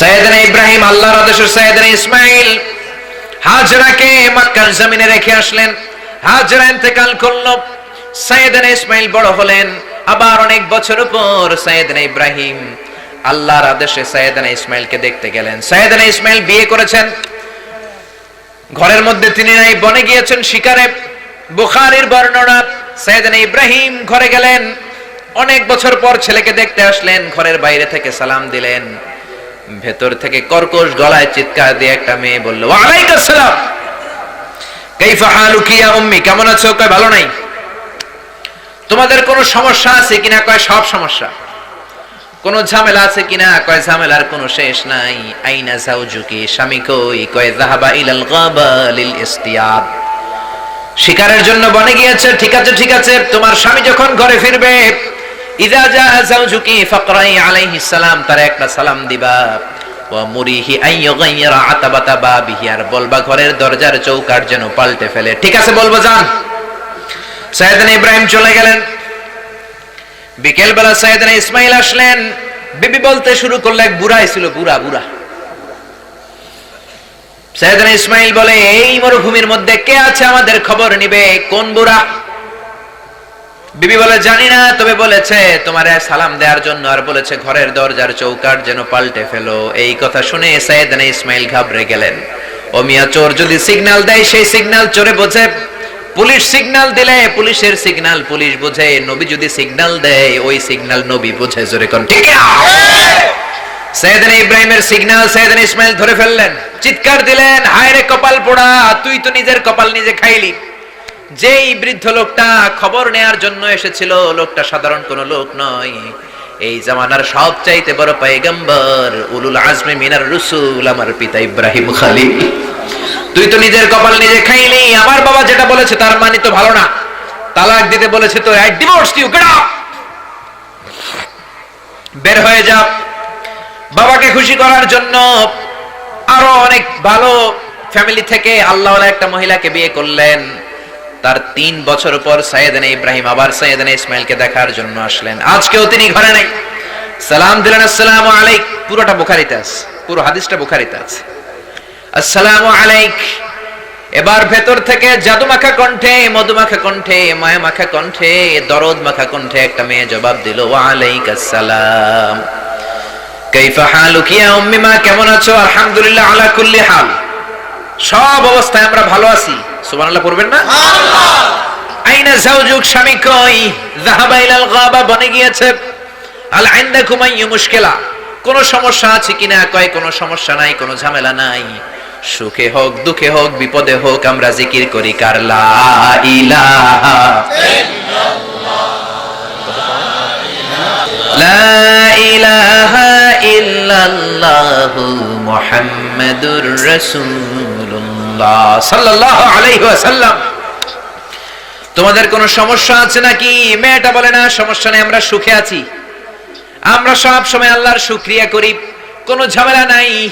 সৈয়দনা ইব্রাহিম আল্লাহর আদেশে সৈয়দনা ইসমাইল। হাজরাকে মক্কার জমিনে রেখে আসলেন। হাজরা ইন্তেকাল করল। সৈয়দনা ইসমাইল বড় হলেন। আবার অনেক বছর পর সৈয়দনা ইব্রাহিম আল্লাহর আদেশে সৈয়দনা ইসমাইলকে দেখতে গেলেন। সৈয়দনা ইসমাইল বিয়ে করেছেন। ঘরের মধ্যে তিনি নাই, বনে গিয়েছেন শিকারে। বুখারীর বর্ণনা, সৈয়দনা ইব্রাহিম ঘরে গেলেন। অনেক বছর পর ছেলেকে দেখতে আসলেন, ঘরের বাইরে থেকে সালাম দিলেন। ভেতর থেকে কর্কশ গলায় চিৎকার দিয়ে একটা মেয়ে বলল, ওয়ালাইকুম কয়, ভালো নাই? তোমাদের সমস্যা আছে কিনা? কয়, সব সমস্যা। ঝামেলা আছে কিনা? কয়, ঝামেলার কোনো শেষ নাই। আইনা স্বামী কই? কয় শিকারের জন্য বনে গিয়েছে? ঠিক আছে ঠিক আছে। তোমার স্বামী যখন ঘরে ফিরবে ইদা জা জাউজুকি ফাকরাই সালাম তার একটা সালাম দিবা। মুরিহি আতাবাতা বলবা, ঘরের দরজার চৌকাট যেন পাল্টে ফেলে ঠিক আছে বলব যান ইব্রাহিম চলে গেলেন। বিকেল বেলা সাইয়েদনা ইসমাইল আসলেন। বিবি বলতে শুরু করল এক বুড়াই ছিল বুড়া বুড়া। সাইয়েদনা ইসমাইল বলে, এই মরুভূমির মধ্যে কে আছে আমাদের খবর নিবে? কোন বুড়া? বিবি বলে, জানি না, তবে বলেছে, তোমার সালাম দেওয়ার জন্য। আর বলেছে, ঘরের দরজার চৌকাট যেন পাল্টে ফেলো। এই কথা শুনে সাইয়েদনা ইসমাইল ঘাবড়ে গেলেন। ও মিয়া, চোর যদি সিগন্যাল দেয়, সেই সিগন্যাল চোরে বোঝে। পুলিশ সিগন্যাল দিলে, পুলিশের সিগন্যাল পুলিশ বোঝে। নবী যদি সিগন্যাল দেয়, ওই সিগন্যাল নবী বোঝে। জোরে কোন, ঠিক সৈয়দনা ইব্রাহিমের সিগন্যাল সৈয়দনা ইসমাইল ধরে ফেললেন। চিৎকার দিলেন, হায় রে কপাল পোড়া, তুই তো নিজের কপাল নিজে খাইলি। যেই বৃদ্ধ লোকটা খবর নেয়ার জন্য এসেছিল, লোকটা সাধারণ কোনো লোক নয়। এই জামানার সবচাইতে বড় পয়গম্বর উলুল আজমে মিনার রসুল আমার পিতা ইব্রাহিম খালি তুই তো নিজের কপাল নিজে খাইলি, আমার বাবা যেটা বলেছে তার মানে তো ভালো না। তালাক দিতে বলেছে তো আই ডিভোর্স ইউ গেট বের হয়ে যা। বাবাকে খুশি করার জন্য আরও অনেক ভালো ফ্যামিলি থেকে আল্লাহ একটা মহিলাকে বিয়ে করলেন। তার তিন বছর পর সাইয়েদনা ইব্রাহিম আবার সাইয়েদনা ইসমাইলকে দেখার জন্য আসলেন। আজকেও তিনি ঘরে নাই। সালাম দিলেন, আসসালামু আলাইক। পুরোটা বুখারিতে আছে, পুরো হাদিসটা বুখারিতে আছে। আসসালামু আলাইক। এবার ভেতর থেকে জাদু মাখা কণ্ঠে মধু মাখা কণ্ঠে মায়া মাখা কণ্ঠে দরদ মাখা কণ্ঠে একটা মেয়ে জবাব দিল ওয়ালাইক আসসালাম কাইফা হালুক ইয়া উম্মি মা? কেমন আছো? আলহামদুলিল্লাহ, আলা কুল্লি হাল। সব অবস্থায় আমরা ভালো আছি। সুবহানাল্লাহ পড়বেন না? আইনা স্বামী কই? ইলাল গাবা বনে গিয়েছে। আল মুশকিলা। কোন সমস্যা আছে কিনা? কয় কোনো সমস্যা নাই কোনো ঝামেলা নাই। সুখে হোক দুঃখে হোক বিপদে হোক আমরা জিকির করি কার লা ইলাহা লা ইলাহা ইল্লাল্লাহু মুহাম্মাদুর রাসূলুল্লাহ। সাল্লাল্লাহু আলাইহি ওয়াসাল্লাম। তোমাদের কোনো সমস্যা আছে নাকি? মেয়েটা বলে না সমস্যা নেই আমরা সুখে আছি। আমরা সব সময় আল্লাহর শুকরিয়া করি কোনো ঝামেলা নাই।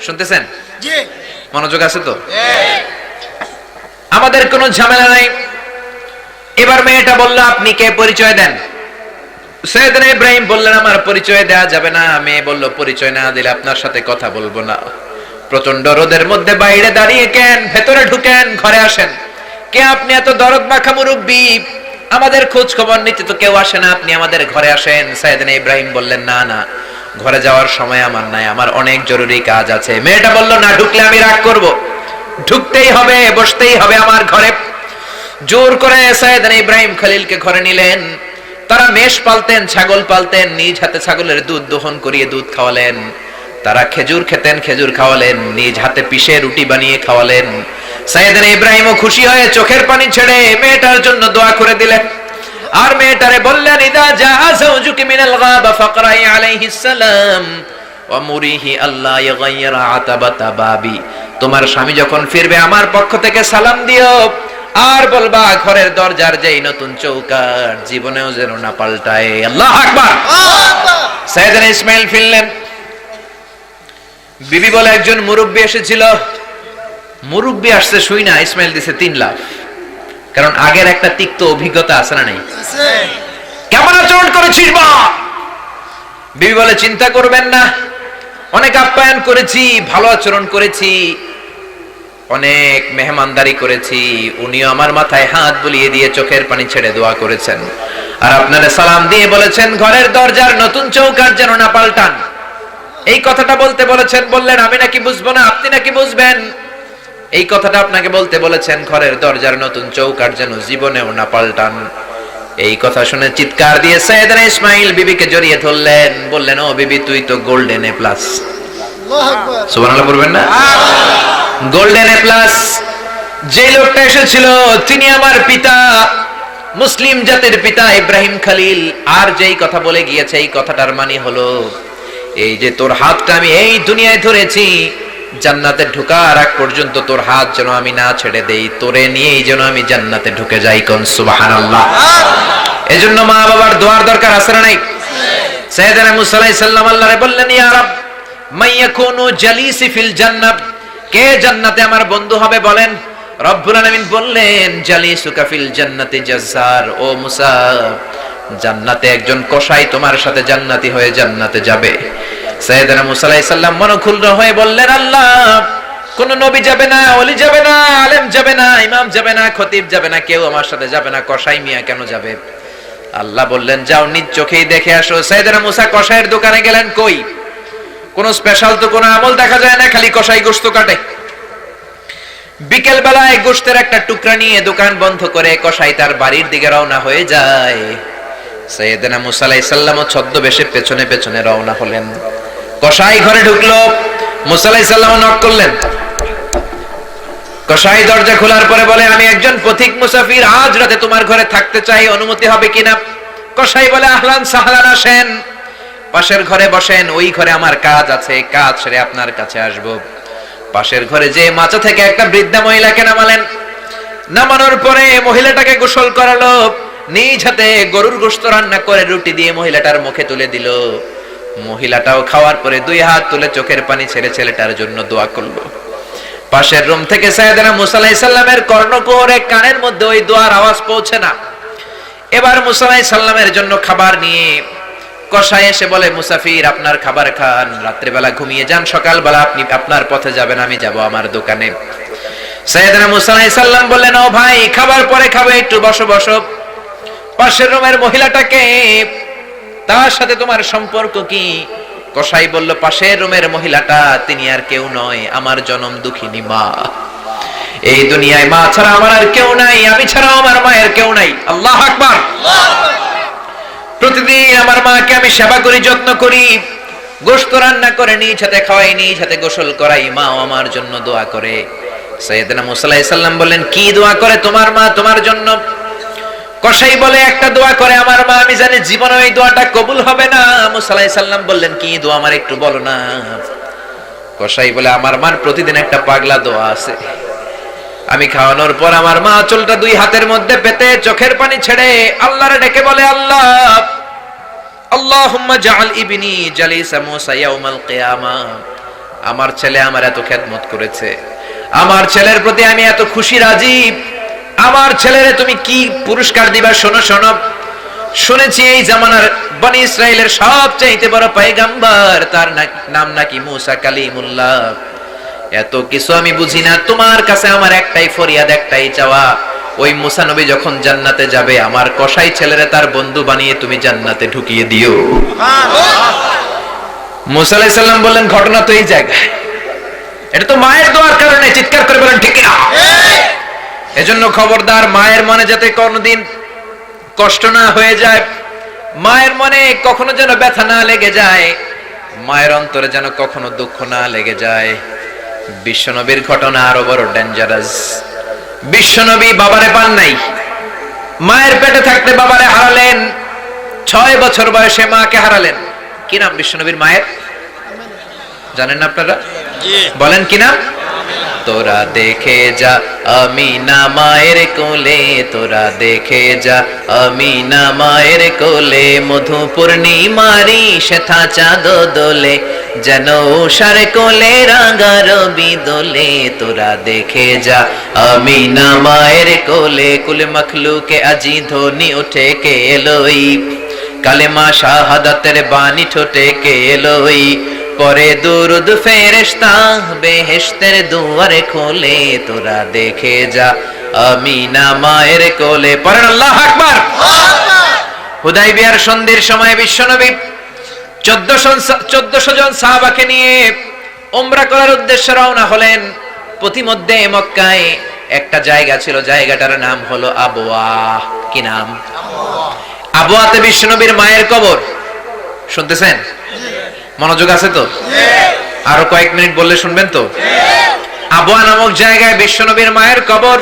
শুনতেছেন? জি। মনোযোগ আছে তো? আমাদের কোনো ঝামেলা নাই। এবার মেয়েটা বলল আপনি কে? পরিচয় দেন। সৈয়দনা ইব্রাহিম বললেন আমার পরিচয় দেয়া যাবে না। মেয়ে বলল পরিচয় না দিলে আপনার সাথে কথা বলব না। প্রচণ্ড রোদের মধ্যে বাইরে দাঁড়িয়ে কেন, ভেতরে ঢুকেন, ঘরে আসেন। কে আপনি এত দরদ মাখা মুরব্বী? আমাদের খোঁজ খবর নিতে তো কেউ আসে না, আপনি আমাদের ঘরে আসেন। সাইদিন ইব্রাহিম বললেন, না না, ঘরে যাওয়ার সময় আমার নাই, আমার অনেক জরুরি কাজ আছে। মেয়েটা বলল, না, ঢুকলে আমি রাগ করব। ঢুকতেই হবে, বসতেই হবে আমার ঘরে। জোর করে সাইদিন ইব্রাহিম খলিলকে ঘরে নিলেন। তারা মেষ পালতেন, ছাগল পালতেন, নিজ হাতে ছাগলের দুধ দোহন করিয়ে দুধ খাওয়ালেন। তারা খেজুর খেতেন খেজুর খাওয়ালেন নিজ হাতে পিষে রুটি বানিয়ে খাওয়ালেন। সাইয়েদনা ইব্রাহিমও খুশি হয়ে চোখের পানি ছেড়ে মেয়েটার জন্য দোয়া করে দিলেন। আর মেয়েটারে বললেন ইদা জাআ যাওজুকি মিনাল গাবা ফাকরাই আলাইহিস সালাম ওয়া মুরিহি আল্লাহ ইয়াগাইরা আতাবাতা বাবি তোমার স্বামী যখন ফিরবে আমার পক্ষ থেকে সালাম দিও আর বলবা ঘরের দরজার যেই নতুন চৌকাট জীবনেও যেন না পাল্টায়। আল্লাহ আকবার। সাইয়েদনা ইসমাইল ফিরলেন। বিবি বলে একজন মুরব্বী এসেছিল। মুরব্বী আসছে শুই না, ইসমাইল দিছে তিন লাখ কারণ আগের একটা তিক্ত অভিজ্ঞতা আছে না নাই। কেমন আচরণ করেছিস বা বিবি বলে, চিন্তা করবেন না, অনেক আপ্যায়ন করেছি, ভালো আচরণ করেছি, অনেক মেহমানদারি করেছি। উনিও আমার মাথায় হাত বুলিয়ে দিয়ে চোখের পানি ছেড়ে দোয়া করেছেন। আর আপনারা সালাম দিয়ে বলেছেন, ঘরের দরজার নতুন চৌকার যেন না পাল্টান। এই কথাটা বলতে বলেছেন বললেন আমি নাকি বুঝব না আপনি নাকি বুঝবেন? এই কথাটা আপনাকে বলতে বলেছেন ঘরের দরজার নতুন চৌকার যেন জীবনেও না পাল্টান। এই কথা শুনে চিৎকার দিয়ে সৈয়দনা ইসমাইল বিবিকে জড়িয়ে ধরলেন বললেন ও বিবি তুই তো গোল্ডেন এ প্লাস সুবহানাল্লাহ বলবেন না? গোল্ডেন এ প্লাস যে লোকটা এসেছিল তিনি আমার পিতা মুসলিম জাতির পিতা ইব্রাহিম খালিল। আর যেই কথা বলে গিয়েছে এই কথাটার মানে হলো এই যে তোর হাতটা আমি এই দুনিয়ায় ধরেছি, জান্নাতে ঢোকার আগ পর্যন্ত তোর হাত যেন আমি না ছেড়ে দেই, তোরে নিয়েই যেন আমি জান্নাতে ঢুকে যাই কোন সুবহানাল্লাহ। এজন্য মা বাবার দোয়ার দরকার আছে না নাই? সাইয়েদনা মুসা আলাইহিস সালাম আল্লাহরে বললেন, ইয়া রব, মাইয়াকুনু জালিসি ফিল জান্নাত। কে জান্নাতে আমার বন্ধু হবে বলেন? রব্বুল আলামিন বললেন, জালিসুকা ফিল জান্নাতি জাজ্জার। ও মুসা জান্নাতে একজন কসাই তোমার সাথে জান্নাতি হয়ে জান্নাতে যাবে। মনক্ষুণ্ণ হয়ে বললেন, আল্লাহ, কোন নবী যাবে না, ওলি যাবে না, আলেম যাবে না, ইমাম যাবে না, খতিব যাবে না, কেউ আমার সাথে যাবে না, কসাই মিয়া কেন যাবে? আল্লাহ বললেন, যাও নিজ চোখেই দেখে আসো। সাইয়েদনা মুসা কসাইয়ের দোকানে গেলেন কই? কোন স্পেশাল তো কোনো আমল দেখা যায় না, খালি কসাই গোস্ত কাটে। বিকেল বেলায় গোস্তের একটা টুকরা নিয়ে দোকান বন্ধ করে কসাই তার বাড়ির দিকে রওনা হয়ে যায়। সৈয়দনা মুসা আলাইহিস সালাম ছদ্মবেশে পেছনে পেছনে রওনা হলেন। কসাই ঘরে ঢুকলো, মুসা আলাইহিস সালাম নক করলেন। কসাই দরজা খোলার পরে বলে, আমি একজন পথিক মুসাফির, আজ রাতে তোমার ঘরে থাকতে চাই, অনুমতি হবে কিনা? কসাই বলে, আহলান সাহলান আসেন। পাশের ঘরে বসেন, ওই ঘরে আমার কাজ আছে কাজ সেরে আপনার কাছে আসব। পাশের ঘরে যে মাচা থেকে একটা বৃদ্ধা মহিলাকে নামালেন। নামানোর পরে মহিলাটাকে গোসল করালো। নিজ হাতে গরুর গোস্ত রান্না করে রুটি দিয়ে মহিলাটার মুখে তুলে দিল। মহিলাটাও খাওয়ার পরে দুই হাত তুলে চোখের পানি ছেড়ে ছেলেটার জন্য দোয়া করল। পাশের রুম থেকে সাইয়েদনা মুসা আলাইহিস সালামের কর্ণকোরে কানের মধ্যে ওই দোয়ার আওয়াজ পৌঁছে না। এবার মুসা আলাইহিস সালামের জন্য খাবার নিয়ে কষায় এসে বলে, মুসাফির, আপনার খাবার খান। রাত্রেবেলা ঘুমিয়ে যান। সকালবেলা আপনি আপনার পথে যাবেন, আমি যাব আমার দোকানে। সৈয়দনা মুসা আলাইহিস সালাম বললেন, ও ভাই, খাবার পরে খাবে, একটু বসো বসো। পাশের রুমের মহিলাটাকে, তার সাথে তোমার সম্পর্ক কি? কসাই বলল, পাশের রুমের মহিলাটা তিনি আর কেউ নয়, আমার জনম দুঃখিনী মা। এই দুনিয়ায় মা ছাড়া আমার আর কেউ নাই, আমি ছাড়া আমার মায়ের কেউ নাই। আল্লাহ আকবার। প্রতিদিন আমার মাকে আমি সেবা করি, যত্ন করি গোস্ত রান্না করে, নিজ হাতে খাওয়াই, নিজ হাতে গোসল করাই, মাও আমার জন্য দোয়া করে। সৈয়দনা মুসা আলাইহিস সালাম বললেন, কি দোয়া করে তোমার মা? তোমার জন্য কসাই বলে একটা দোয়া করে, আমার মা, আমি জানি জীবনে ওই দোয়াটা কবুল হবে না। মুসালাই সাল্লাম বললেন, কি দোয়া আমার একটু বলো না। কসাই বলে, আমার মার প্রতিদিন একটা পাগলা দোয়া আছে। আমি খাওয়ানোর পর আমার মা চুলটা দুই হাতের মধ্যে পেতে চোখের পানি ছেড়ে আল্লাহরে ডেকে বলে, আল্লাহ, আল্লাহুম্মা জাআল ইবনি জালিসা মুসা ইয়াউমাল কিয়ামা। আমার ছেলে আমার এত খেদমত করেছে। আমার ছেলের প্রতি আমি এত খুশি রাজি আমার ছেলেরে তুমি কি পুরস্কার দিবা? শোনো শোনো। শুনেছি এই জামানার বনি ইসরায়েলের সবচাইতে বড় পয়গাম্বার, তার নাম নাকি মুসা কালিমুল্লাহ। এত কিছু আমি বুঝি না। তোমার কাছে আমার একটাই ফরিয়াদ, একটাই চাওয়া। ওই মুসা নবী যখন জান্নাতে যাবে, আমার কসাই ছেলেরে তার বন্ধু বানিয়ে তুমি জান্নাতে ঢুকিয়ে দিও। মুসা আলাইহিস সালাম বললেন, ঘটনা তো এই জায়গায়। এটা তো মায়ের দোয়ার কারণে চিৎকার করে বলেন ঠিক না এজন্য খবরদার মায়ের মনে যাতে কোনোদিন কষ্ট না হয়ে যায় মায়ের মনে কখনো যেন ব্যথা না লেগে যায় মায়ের অন্তরে যেন কখনো দুঃখ না লেগে যায়। বিশ্বনবীর ঘটনা আরও বড় ডেঞ্জারাস বিশ্বনবী বাবারে পান নাই। মায়ের পেটে থাকতে বাবারে হারালেন। ছয় বছর বয়সে মাকে হারালেন। কি নাম বিশ্বনবীর মায়ের? জানেন না আপনারা? বলেন কি নাম? তোরা দেখে যা আমি না মায়ের কোলে, তোরা দেখে যা আমি না মায়ের কোলে মধু পূর্ণিমারি শেথা চাঁদ দোলে, যেন উষার কোলে রাঙা রবি দোলে তোরা দেখে যা আমি না মায়ের কোলে, কুল মখলুকে আজি ধ্বনি উঠে কে এলোই, কালেমা শাহাদাতের বাণী ঠোঁটে কে এলোই পরে দুরুদ ফেরেশতা বেহেশতের দুয়ারে খোলে, তোরা দেখে যা। আমিনা মায়ের কোলে, পড়েন আল্লাহ আকবার। হুদাইবিয়ার সন্ধির সময় বিশ্বনবী চোদ্দশো চোদ্দশো জন সাহাবাকে নিয়ে ওমরা করার উদ্দেশ্যে রওনা হলেন। প্রতিমধ্যে মক্কায় একটা জায়গা ছিল, জায়গাটার নাম হলো আবোয়া কি নাম? আবোয়াতে বিশ্বনবীর মায়ের কবর। শুনতেছেন? মনোযোগ আছে তো? আরও কয়েক মিনিট বললে শুনবেন তো? আবোয়া নামক জায়গায় বিশ্বনবীর মায়ের কবর।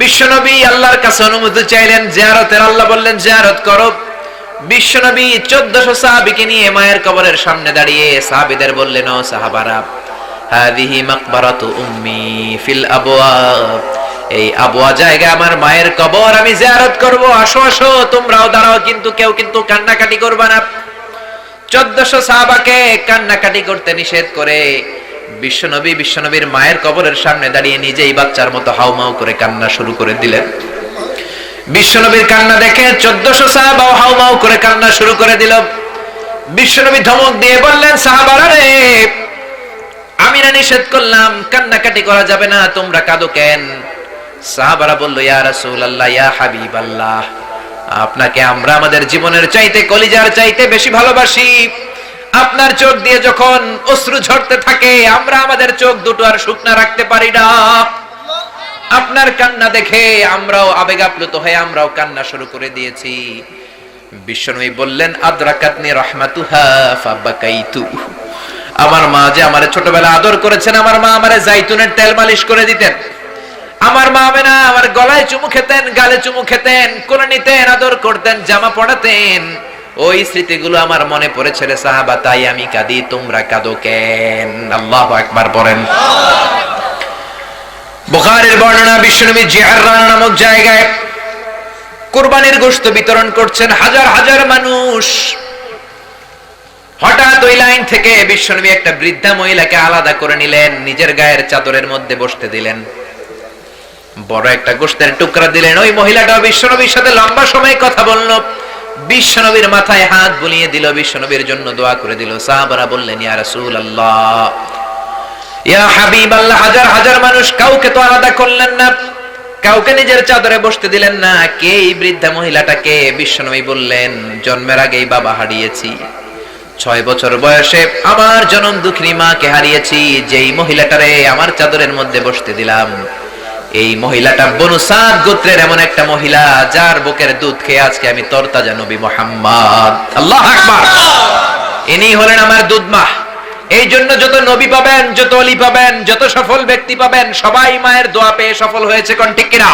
বিশ্বনবী আল্লাহর কাছে অনুমতি চাইলেন, জিয়ারতের আল্লাহ বললেন, জিয়ারত বিশ্বনবী চোদ্দশো সাহাবিকে নিয়ে মায়ের কবরের সামনে দাঁড়িয়ে সাহাবিদের বললেন, ও সাহাবারা হাদিহি উম্মি ফিল আবওয়া এই আবওয়া আমার মায়ের কবর আমি জিয়ারত করব। আসো আসো, তোমরাও দাঁড়াও, কিন্তু কেউ কিন্তু কান্নাকাটি করবা না। চোদ্দশো সাহাবাকে কান্নাকাটি করতে নিষেধ করে বিশ্বনবী বিশ্বনবীর মায়ের কবরের সামনে দাঁড়িয়ে নিজেই বাচ্চার মতো হাউমাউ করে কান্না শুরু করে দিলেন। বিশ্বনবীর কান্না দেখে চোদ্দশো সাহাবাও হাউমাউ করে কান্না শুরু করে দিল। বিশ্বনবী ধমক দিয়ে বললেন, সাহাবারা আমি না নিষেধ করলাম, কান্নাকাটি করা যাবে না, তোমরা কাঁদো কেন? সাহাবারা বলল, ইয়া রাসূলুল্লাহ, ইয়া হাবিবাল্লাহ। আপনাকে আমরা আমাদের জীবনের চাইতে, কলিজার চাইতে বেশি ভালোবাসি। আপনার চোখ দিয়ে যখন অশ্রু ঝরতে থাকে, আমরা আমাদের চোখ দুটো আর শুকনা রাখতে পারি না। আপনার কান্না দেখে আমরাও আবেগ আপ্লুত হয়ে আমরাও কান্না শুরু করে দিয়েছি। বিশ্বনবী বললেন, আদ্রাকাতনি রহমাতুহা, ফাবাকাইতু। আমার মা যে আমারে ছোটবেলা আদর করেছেন, আমার মা আমারে জাইতুনের তেল মালিশ করে দিতেন। আমার মা আমেনা আমার গলায় চুমু খেতেন, গালে চুমু খেতেন, কোলে নিতেন, আদর করতেন, জামা পড়াতেন। ওই স্মৃতিগুলো আমার মনে পড়েছে রে সাহাবা, তাই আমি কাঁদি, তোমরা কাঁদো কেন? আল্লাহ একবার পড়েন বুখারীর বর্ণনা, বিশ্বনবী জিহাররান নামক জায়গায় কুরবানির গোশত বিতরণ করছেন হাজার হাজার মানুষ। হঠাৎ ওই লাইন থেকে বিশ্বনবী একটা বৃদ্ধা মহিলাকে আলাদা করে নিলেন, নিজের গায়ের চাদরের মধ্যে বসতে দিলেন। বড় একটা গোশতের টুকরা দিলেন। ওই মহিলাটাও বিশ্বনবীর সাথে লম্বা সময় কথা বলল। বিশ্বনবীর মাথায় হাত বুলিয়ে দিল, বিশ্বনবীর জন্য দোয়া করে দিল। সাহাবারা বললেন, ইয়া রাসূলুল্লাহ, ইয়া হাবিব আল্লাহ হাজার হাজার মানুষ কাউকে তো আলাদা করলেন না, কাউকে নিজের চাদরে বসতে দিলেন না। কে এই বৃদ্ধা মহিলাটাকে? বিশ্বনবী বললেন, জন্মের আগেই বাবা হারিয়েছি। ছয় বছর বয়সে আমার জনম দুঃখিনী মাকে হারিয়েছি। যেই মহিলাটারে আমার চাদরের মধ্যে বসতে দিলাম এই মহিলাটা বনু সাদ গোত্রের এমন একটা মহিলা, যার বুকের দুধ খেয়ে আজকে আমি তরতাজা নবী মোহাম্মদ। আল্লাহ আকবার। ইনি হলেন আমার দুধ মা এই জন্য যত নবী পাবেন, যত অলি পাবেন, যত সফল ব্যক্তি পাবেন, সবাই মায়ের দোয়া পেয়ে সফল হয়েছে, কোন ঠিক কিনা?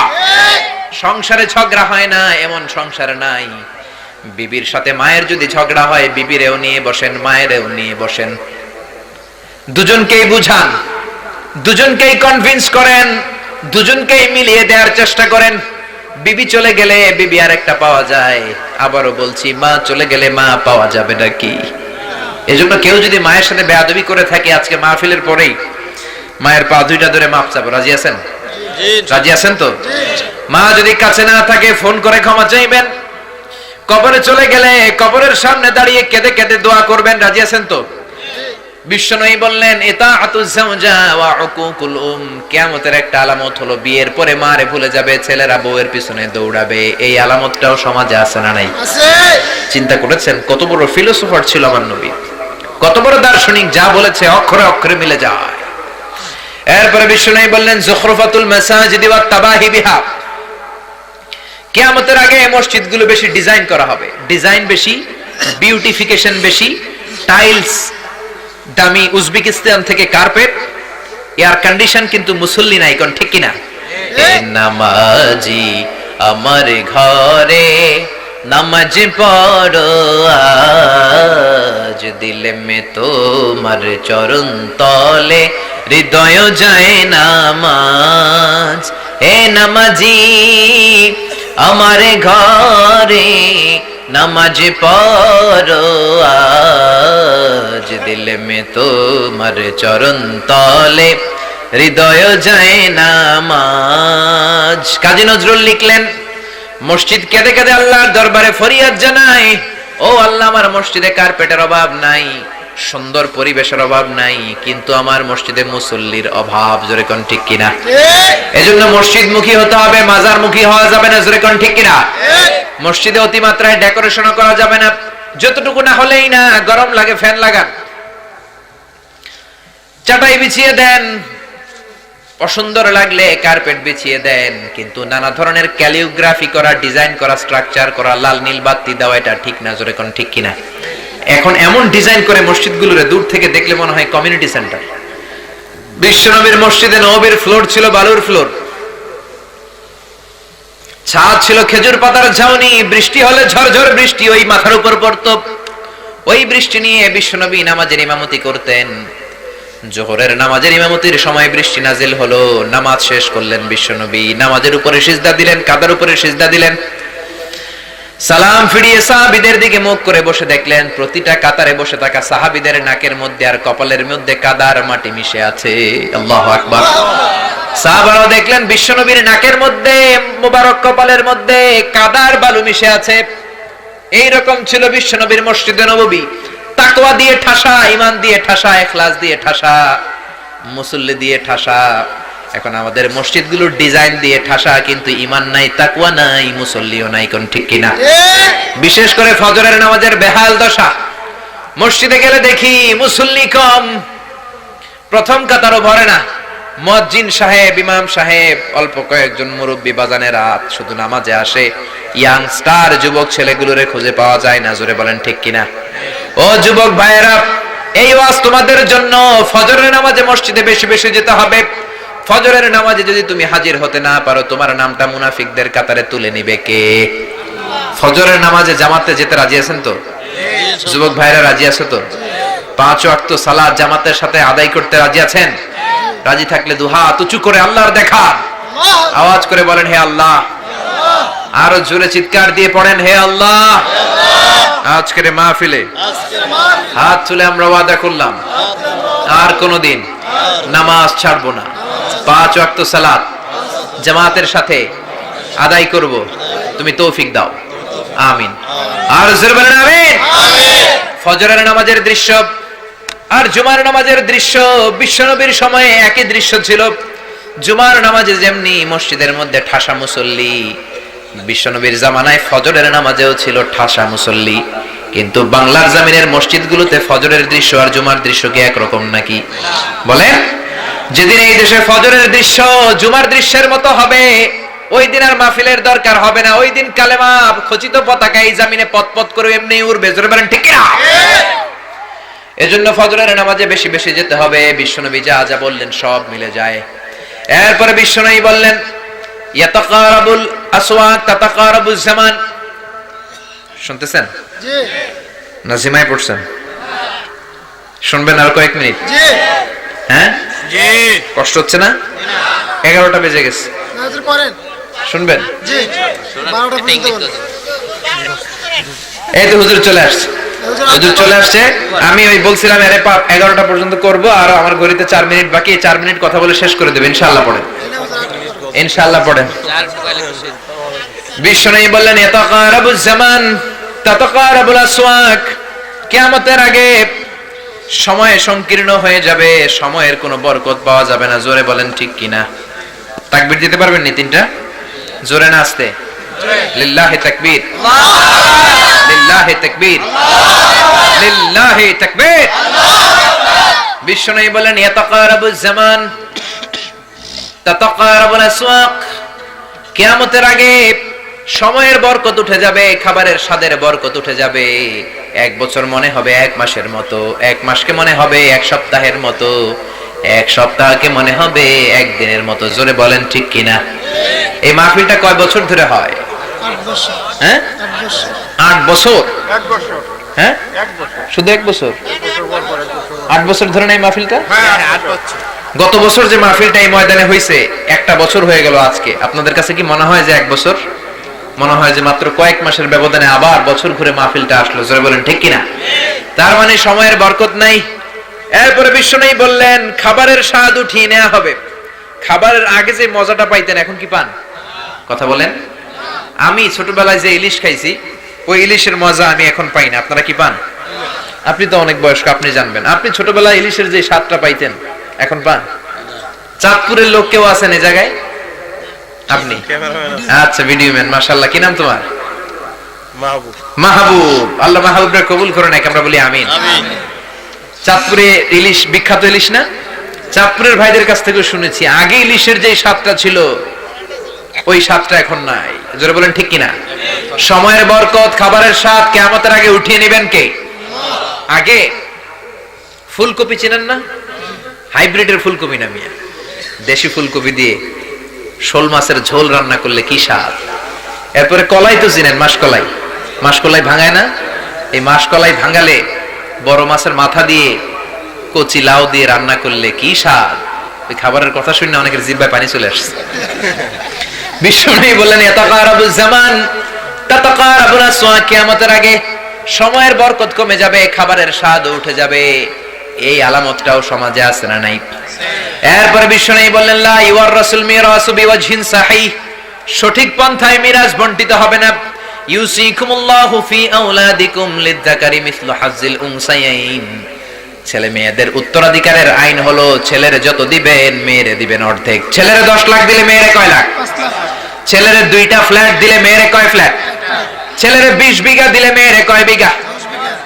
সংসারে ঝগড়া হয় না, এমন সংসার নাই। বিবির সাথে মায়ের যদি ঝগড়া হয়, বিবিরেও নিয়ে বসেন, মায়েরও নিয়ে বসেন। দুজনকেই বুঝান, দুজনকেই কনভিন্স করেন দুজনকেই মিলিয়ে দেওয়ার চেষ্টা করেন। বিবি চলে গেলে বিবি আর একটা পাওয়া যায়। আবারও বলছি মা চলে গেলে মা পাওয়া যাবে নাকি? এজন্য কেউ যদি মায়ের সাথে বেয়াদবি করে থাকে আজকে মাহফিলের পরেই মায়ের পা দুইটা ধরে মাপ চাবো। রাজি আছেন? রাজি আছেন তো? মা যদি কাছে না থাকে ফোন করে ক্ষমা চাইবেন। কবরে চলে গেলে কবরের সামনে দাঁড়িয়ে কেঁদে কেঁদে দোয়া করবেন। রাজি আছেন তো? বিশ্বনবী বললেন এটা ওয়া কিয়ামতের একটা আলামত হলো বিয়ের পরে মারে ভুলে যাবে ছেলেরা বউয়ের পিছনে দৌড়াবে। এই আলামতটাও সমাজে আছে না নাই? চিন্তা করেছেন? কত বড় ফিলোসোফার ছিল আমার নবী। কত বড় দার্শনিক যা বলেছে অক্ষরে অক্ষরে মিলে যায়। এরপরে বিশ্বনবী বললেন জুখরুফাতুল মাসাজিদি ওয়াত তাবাহি বিহা। কিয়ামতের আগে মসজিদগুলো বেশি ডিজাইন করা হবে। ডিজাইন বেশি বিউটিফিকেশন বেশি টাইলস দামি উজবেকিস্তান থেকে কার্পেট এয়ার কন্ডিশন কিন্তু মুসল্লি নাই কোন ঠিক কিনা? এ নামাজি আমার ঘরে নামাজ পড়ো আজ দিলে মে তোমার চরণ তলে হৃদয় যায় নামাজ। হে নামাজি আমার ঘরে নামাজ পড়ো, আজ দিলে মে তোমার চরণ তলে, হৃদয় যায় নামাজ। কাজী নজরুল লিখলেন, মসজিদ কেঁদে কেঁদে আল্লাহর দরবারে ফরিয়াদ জানাই, ও আল্লাহ, আমার মসজিদে কার্পেটের অভাব নাই? সুন্দর পরিবেশের অভাব নাই কিন্তু আমার মসজিদে মুসল্লির অভাব জোরে কোন ঠিক কিনা? এজন্য মসজিদ মুখী হতে হবে মাজার মুখী হওয়া যাবে না জোরে কোন ঠিক কিনা? মসজিদে অতিমাত্রায় ডেকোরেশন করা যাবে না যতটুকু না হলেই না গরম লাগে ফ্যান লাগান। চাটাই বিছিয়ে দেন অসুন্দর লাগলে কার্পেট বিছিয়ে দেন কিন্তু নানা ধরনের ক্যালিওগ্রাফি করা ডিজাইন করা স্ট্রাকচার করা লাল নীল বাতি দেওয়া এটা ঠিক না জোরে কোন ঠিক কিনা? এখন এমন ডিজাইন করে মসজিদগুলোরে দূর থেকে দেখলে মনে হয় কমিউনিটি সেন্টার বিশ্বনবীর মসজিদে নবীর ফ্লোর ছিল বালুর ফ্লোর ছাদ ছিল খেজুর পাতার ঝাউনি, বৃষ্টি হলে ঝরঝর বৃষ্টি, ওই মাথার উপর পড়তো ওই বৃষ্টি নিয়ে বিশ্বনবী নামাজের ইমামতি করতেন। জোহরের নামাজের ইমামতির সময় বৃষ্টি নাজিল হলো, নামাজ শেষ করলেন বিশ্বনবী। নামাজের উপরে সিজদা দিলেন, কাদার উপরে সিজদা দিলেন। সালাম ফিরিয়ে সাহাবিদের দিকে মুখ করে বসে দেখলেন প্রতিটা কাতারে বসে থাকা সাহাবিদের নাকের মধ্যে আর কপালের মধ্যে কাদার মাটি মিশে আছে। আল্লাহ আকবার। সাহাবারাও দেখলেন বিশ্বনবীর নাকের মধ্যে, মোবারক কপালের মধ্যে কাদার বালু মিশে আছে। এই রকম ছিল বিশ্বনবীর মসজিদে নববী। তাকওয়া দিয়ে ঠাসা ইমান দিয়ে ঠাসা, এখলাস দিয়ে ঠাসা, মুসল্লি দিয়ে ঠাসা। এখন আমাদের মসজিদগুলোর ডিজাইন দিয়ে ঠাসা কিন্তু ইমান নাই তাকওয়া নাই মুসল্লিও নাই কোন ঠিক কিনা? বিশেষ করে ফজরের নামাজের বেহাল দশা। মসজিদে গেলে দেখি মুসল্লি কম। প্রথম কাতারও ভরে না। মজ্জিন সাহেব ইমাম সাহেব অল্প কয়েকজন মুরব্বী বাজানে রাত শুধু নামাজে আসে। ইয়াং স্টার যুবক ছেলেগুলোরে খুঁজে পাওয়া যায় না জোরে বলেন ঠিক কিনা? ও যুবক ভাইয়েরা এই ওয়াজ তোমাদের জন্য। ফজরের নামাজে মসজিদে বেশি বেশি যেতে হবে। ফজরের নামাজে যদি তুমি হাজির হতে না পারো, তোমার নামটা মুনাফিকদের কাতারে তুলে নিবে কে? ফজরের নামাজে জামাতে যেতে রাজি আছেন তো? যুবক ভাইরা রাজি আছে তো? পাঁচ ওয়াক্ত সালাদ জামাতের সাথে আদায় করতে রাজি আছেন? রাজি থাকলে দুহাত তুচু করে আল্লাহর দেখা। আওয়াজ করে বলেন, হে আল্লাহ। আরও জোরে চিৎকার দিয়ে পড়েন, হে আল্লাহ। আজকের মাহফিলে হাত তুলে আমরা ওয়াদা করলাম, আর কোনদিন নামাজ ছাড়বো না। পাঁচ ওয়াক্ত সালাত জামাতের সাথে আদায় করব। তুমি তৌফিক দাও। আমিন। আর জোরে বলেন আমিন। ফজরের নামাজের দৃশ্য আর জুমার নামাজের দৃশ্য বিশ্বনবীর সময়ে একই দৃশ্য ছিল। জুমার নামাজে যেমনি মসজিদের মধ্যে ঠাসা মুসল্লি বিশ্বনবীর জামানায় ফজরের নামাজেও ছিল ঠাসা মুসল্লি। কিন্তু বাংলার জামিনের মসজিদগুলোতে ফজরের দৃশ্য আর জুমার দৃশ্য কি একরকম নাকি? বলেন। যেদিন এই দেশে ফজরের দৃশ্য জুমার দৃশ্যের মতো হবে ওই দিন আর মাহফিলের দরকার হবে না। ওই দিন কালেমা খচিত পতাকা এই জামিনে পথ করে এমনি উড়বে। জোরে বলেন ঠিক কিনা? এজন্য ফজরের নামাজে বেশি বেশি যেতে হবে। বিশ্বনবী যা যা বললেন সব মিলে যায়। এরপরে বিশ্বনবী বললেন ইয়াতাকারাবুল আসওয়াক তাতাকারাবুজ জামান। শুনতেছেন? জি। নাজিমায় পড়ছেন। শুনবেন আর কয়েক মিনিট। জি। হ্যাঁ? কষ্ট হচ্ছে না? এগারোটা বেজে গেছে। শুনবেন। এই তো হুজুর চলে আসছে। হুজুর চলে আসছে। আমি ওই বলছিলাম এর এগারোটা পর্যন্ত করব আর আমার ঘড়িতে চার মিনিট বাকি চার মিনিট কথা বলে শেষ করে দেবে ইনশাল্লাহ কি করব? ইনশাআল্লাহ পড়েন বিশ্বনবী বললেন ইয়াতাকারাবুজ জামান তাতাকারাবুল আসওয়াক কিয়ামতের আগে সময় সংকীর্ণ হয়ে যাবে, সময়ের কোনো বরকত পাওয়া যাবে না। জোরে বলেন ঠিক কিনা? তাকবীর দিতে পারবেন নি তিনটা? জোরে না আসতে? লিল্লাহি তাকবীর। লিল্লাহি তাকবীর। লিল্লাহি তাকবীর। বিশ্বনবী বলেন ইয়াতাকারাবুজ জামান, তাতাকারাবুল আসওয়াক। কিয়ামতের আগে সময়ের বরকত উঠে যাবে খাবারের স্বাদের বরকত উঠে যাবে। এক বছর মনে হবে এক মাসের মতো এক মাসকে মনে হবে এক সপ্তাহের মতো এক সপ্তাহকে মনে হবে একদিনের মতো। জোরে বলেন ঠিক কিনা? এই মাহফিলটা কয় বছর ধরে হয়? আট বছর। হ্যাঁ? আট বছর। হ্যাঁ? শুধু এক বছর? আট বছর ধরে না এই মাহফিলটা? হ্যাঁ গত বছর যে মাহফিলটা এই ময়দানে হয়েছে একটা বছর হয়ে গেল আজকে। আপনাদের কাছে কি মনে হয় যে এক বছর? মনে হয় যে মাত্র কয়েক মাসের ব্যবধানে আবার বছর ঘুরে মাহফিলটা আসলো, জোরে বলেন ঠিক কিনা? তার মানে সময়ের বরকত নাই। এরপরে বিশ্ব নেই বললেন, খাবারের স্বাদ উঠিয়ে নেওয়া হবে। খাবারের আগে যে মজাটা পাইতেন, এখন কি পান? কথা বলেন। আমি ছোটবেলায় যে ইলিশ খাইছি, ওই ইলিশের মজা আমি এখন পাই না। আপনারা কি পান? আপনি তো অনেক বয়স্ক, আপনি জানবেন। আপনি ছোটবেলায় ইলিশের যে স্বাদটা পাইতেন, এখন পান? চাঁদপুরের লোক কেউ আছেন এই জায়গায়? আপনি? আচ্ছা ভিডিও ম্যান মাশাল্লাহ কি নাম তোমার? মাহবুব। মাহবুব। আল্লাহ মাহবুবরা কবুল করেন এক আমরা বলি আমিন। চাঁদপুরে ইলিশ বিখ্যাত ইলিশ না? চাঁদপুরের ভাইদের কাছ থেকে শুনেছি আগে ইলিশের যে স্বাদটা ছিল ওই স্বাদটা এখন নাই। জোরে বলেন ঠিক কিনা? সময়ের বরকত খাবারের স্বাদ কেয়ামতের আগে উঠিয়ে নেবেন কে? আগে? ফুলকপি চেনেন না? হাইব্রিডের ফুলকপি না মিয়া। দেশি ফুলকপি দিয়ে। শোল মাছের ঝোল রান্না করলে কি স্বাদ? এরপরে কলাই তো চিনেন মাসকলাই মাসকলাই ভাঙায় না? এই মাসকলাই ভাঙালে বড় মাছের মাথা দিয়ে, কচি লাউ দিয়ে রান্না করলে কি স্বাদ? ওই খাবারের কথা শুনে অনেকের জিব্বায় পানি চলে আসছে। বিশ্বনবী বললেন ইয়াতাকারাবুজ জামান, তাতাকারাবুনা সোয়া, কিয়ামতের আগে সময়ের বরকত কমে যাবে, খাবারের স্বাদ উঠে যাবে। এই আলামতটাও সমাজে আছে না নাই? এরপরে বিশ্বনবী বললেন, লা ইওয়ার রাসূল সাহিহ। সঠিক পন্থায় মিরাজ বন্টিত হবে না। ছেলে মেয়েদের উত্তরাধিকারের আইন হলো, ছেলের যত দিবেন, মেয়েরে দিবেন অর্ধেক। ছেলের দশ লাখ দিলে মেয়েরে কয় লাখ? ছেলের দুইটা ফ্ল্যাট দিলে মেয়েরে কয় ফ্ল্যাট? ছেলের বিশ বিঘা দিলে মেয়েরে কয় বিঘা?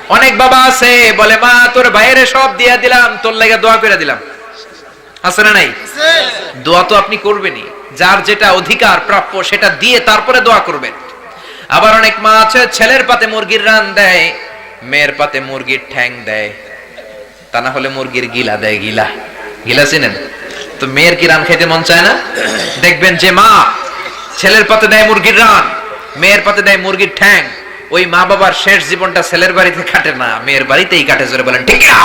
অনেক বাবা আছে, বলে, মা, তোর বাইরে সব দিয়ে দিলাম, তোর লেগে দোয়া করে দিলাম। আছে না নাই? দোয়া তো আপনি করবেনই। যার যেটা অধিকার প্রাপ্য সেটা দিয়ে তারপরে দোয়া করবেন। আবার অনেক মা আছে ছেলের পাতে মুরগির রান দেয় মেয়ের পাতে মুরগির ঠ্যাং দেয়। তা না হলে মুরগির গিলা দেয় গিলা। গিলা চিনেন? তো মেয়ের কি রান খেতে মন চায় না? দেখবেন যে মা ছেলের পাতে দেয় মুরগির রান মেয়ের পাতে দেয় মুরগির ঠ্যাং। ওই মা বাবার শেষ জীবনটা ছেলের বাড়িতে কাটে না মেয়ের বাড়িতেই কাটে জোরে বলেন ঠিক না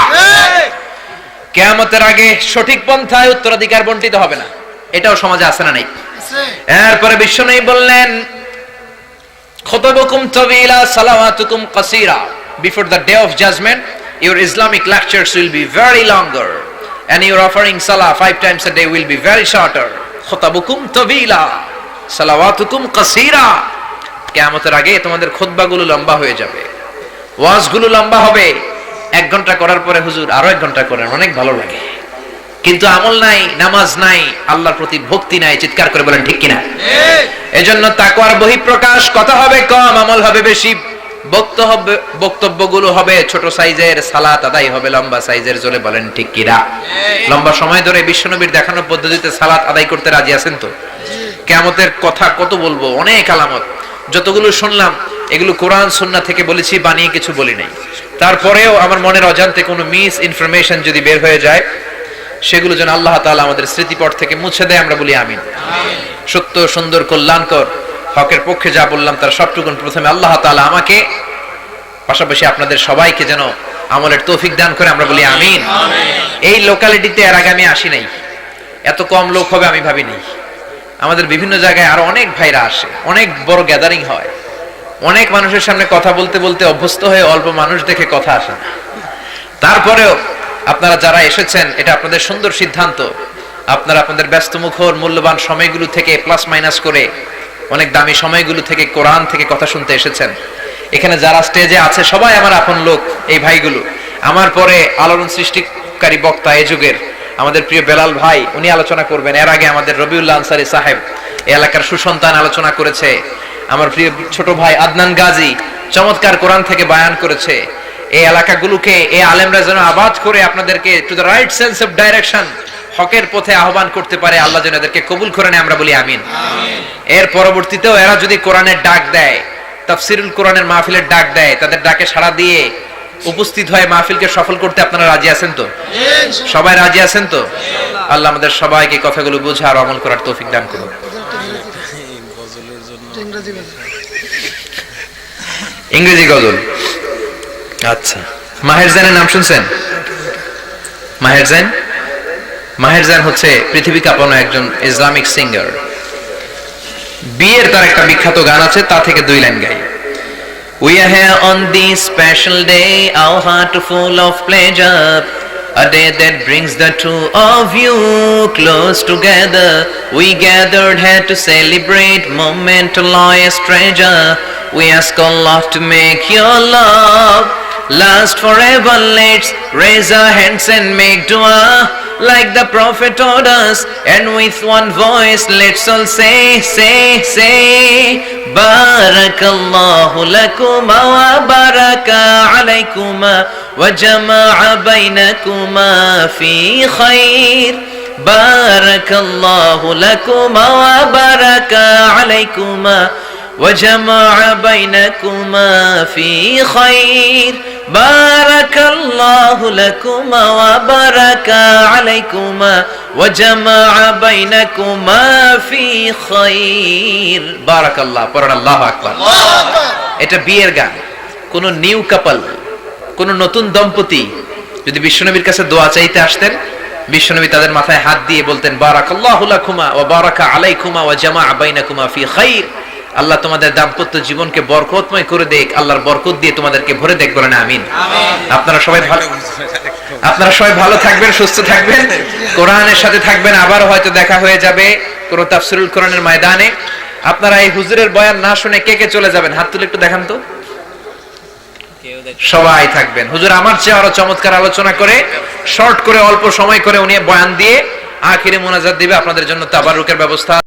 কেয়ামতের আগে সঠিক পন্থায় উত্তরাধিকার বন্টিত হবে না। এটাও সমাজে আছে না নাই? এরপরে বিশ্বনবী বললেন খতবকুম তাবিলা সালাওয়াতুকুম কাসীরা। Before the day of judgment lectures will be very longer and your offering salah five times a day will be very shorter. খতবকুম তাবিলা সালাওয়াতুকুম কাসীরা. কিয়ামতের আগে তোমাদের খুতবাগুলো লম্বা হয়ে যাবে। ওয়াজগুলো লম্বা হবে। এক ঘণ্টা করার পরে হুজুর আরও এক ঘণ্টা করেন অনেক ভালো লাগে। কিন্তু আমল নাই নামাজ নাই আল্লাহর প্রতি ভক্তি নাই চিৎকার করে বলেন ঠিক কিনা? এজন্য তাকওয়ার বহিঃপ্রকাশ কথা হবে কম আমল হবে বেশি। বক্তব্য বক্তব্যগুলো হবে ছোট সাইজের সালাত আদায় হবে লম্বা সাইজের জোরে বলেন ঠিক কিনা? লম্বা সময় ধরে বিশ্বনবীর দেখানো পদ্ধতিতে সালাত আদায় করতে রাজি আছেন তো? কেয়ামতের কথা কত বলব অনেক আলামত। যতগুলো শুনলাম এগুলো কোরআন সুন্নাহ থেকে বলেছি বানিয়ে কিছু বলি নাই। তারপরেও আমার মনের অজান্তে কোনো মিস ইনফরমেশন যদি বের হয়ে যায় সেগুলো যেন আল্লাহ তালা আমাদের স্মৃতিপট থেকে মুছে দেয় আমরা বলি আমিন। সত্য সুন্দর কল্যাণকর হকের পক্ষে যা বললাম, তার সবটুকুন প্রথমে আল্লাহ তাআলা আমাকে, পাশাপাশি আপনাদের সবাইকে যেন আমলের তৌফিক দান করে, আমরা বলি আমিন। এই লোকালিটিতে এর আগে আমি আসি নাই। এত কম লোক হবে আমি ভাবি নাই। আমাদের বিভিন্ন জায়গায় আরও অনেক ভাইরা আসে, অনেক বড় গ্যাদারিং হয়। অনেক মানুষের সামনে কথা বলতে বলতে অভ্যস্ত হয়ে অল্প মানুষ দেখে কথা আসে না। তারপরেও আপনারা যারা এসেছেন, এটা আপনাদের সুন্দর সিদ্ধান্ত। আপনারা আপনাদের ব্যস্ত মুখর, মূল্যবান সময়গুলো থেকে প্লাস মাইনাস করে অনেক দামি সময়গুলো থেকে কোরআন থেকে কথা শুনতে এসেছেন। এখানে যারা স্টেজে আছে, সবাই আমার আপন লোক, এই ভাইগুলো। আমার পরে আলোড়ন সৃষ্টিকারী বক্তা এ যুগের, আমাদের প্রিয় বেলাল ভাই, উনি আলোচনা করবেন। এর আগে আমাদের রবিউল্লাহ আনসারি সাহেব এলাকার সুসন্তান আলোচনা করেছে। আমার প্রিয় ছোট ভাই আদনান গাজী চমৎকার কোরআন থেকে বায়ান করেছে। এই এলাকাগুলোকে, এই আলেমরা যেন আবাদ করে আপনাদেরকে to the right sense of direction হকের পথে আহ্বান করতে পারে, আল্লাহ যেন এদেরকে কবুল করে নেয়, আমরা বলি আমিন। এর পরবর্তীতেও এরা যদি কোরআনের ডাক দেয়, তাফসিরুল কোরআনের মাহফিলের ডাক দেয়, তাদের ডাকে সাড়া দিয়ে উপস্থিত হয়ে মাহফিলকে সফল করতে আপনারা রাজি আছেন তো? সবাই রাজি আছেন তো? আল্লাহ আমাদের সবাইকে কথাগুলো বুঝে আর আমল করার তৌফিক দান করুন। ইংরেজি গজল। আচ্ছা। মাহের জানের নাম শুনছেন? মাহের জান? মাহের জান হচ্ছে পৃথিবী কাঁপানো একজন ইসলামিক সিঙ্গার বিয়ের তার একটা বিখ্যাত গান আছে তা থেকে দুই লাইন গাই We are here on this special day, our heart full of pleasure. A day that brings the two of you close together. We gathered here to celebrate moment a treasure. We ask Allah to make your love last forever. Let's raise our hands and make dua like the Prophet taught us. And with one voice, let's all say, say, say, Barakallahu lakuma wa baraka alaykuma wa jama'a bainakuma fi khair. بارك الله لكما وبارك عليكما وجمع بينكما في خير بارك الله لكما وبارك عليكما وجمع بينكما في خير بارك الله পড়েন আল্লাহু আকবার এটা বিয়ের গান কোন new কাপল কোন নতুন দম্পতি যদি বিশ্বনবীর কাছে দোয়া চাইতে আসতেন বিশ্বনবী তাদের মাথায় হাত দিয়ে বলতেন বারাকাল্লাহু লাকুমা ওয়া বারাকা আলাইকুমা ওয়া জামাআ বাইনাকুমা ফি খাইর আল্লাহ তোমাদের দাম্পত্য জীবনকে বরকতময় করে দেখ আল্লাহর বরকত দিয়ে তোমাদেরকে ভরে দেখ বলেন আমিন। আপনারা সবাই ভালো আপনারা সবাই ভালো থাকবেন সুস্থ থাকবেন। কোরআনের সাথে থাকবেন আবার হয়তো দেখা হয়ে যাবে কোন তাফসিরুল কোরআনের ময়দানে। আপনারা এই হুজুরের বয়ান না শুনে কে কে চলে যাবেন? হাত তুলে একটু দেখান তো। সবাই থাকবেন। হুজুর আমার চেয়ে আরও চমৎকার আলোচনা করে শর্ট করে অল্প সময় করে উনি বয়ান দিয়ে আখিরে মোনাজাত দিবে। আপনাদের জন্য তাবারুকের ব্যবস্থা